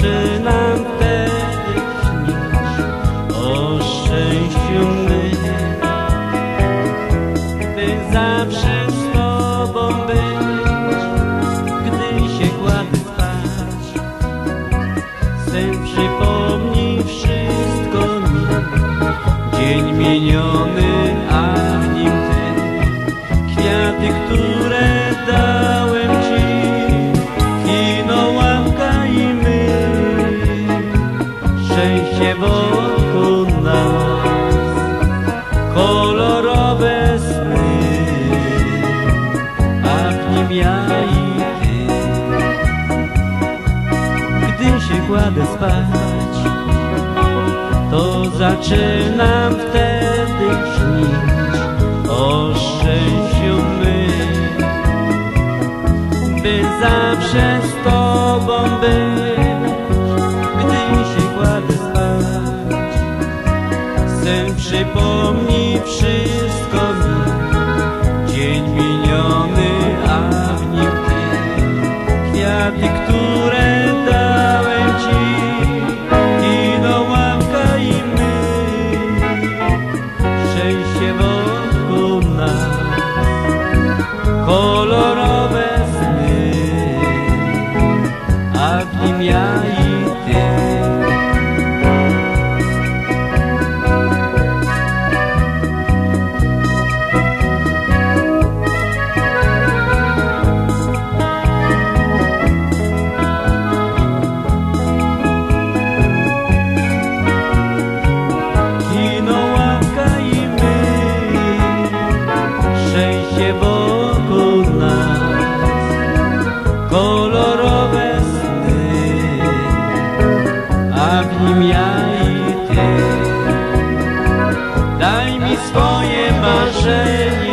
是那 ja i ty Gdy się kładę spać To zaczynam wtedy śnić O szczęściu my. By zawsze z tobą być Gdy się kładę spać. Sen przypomni wszystko w nim ja i ty. Daj mi swoje marzenie.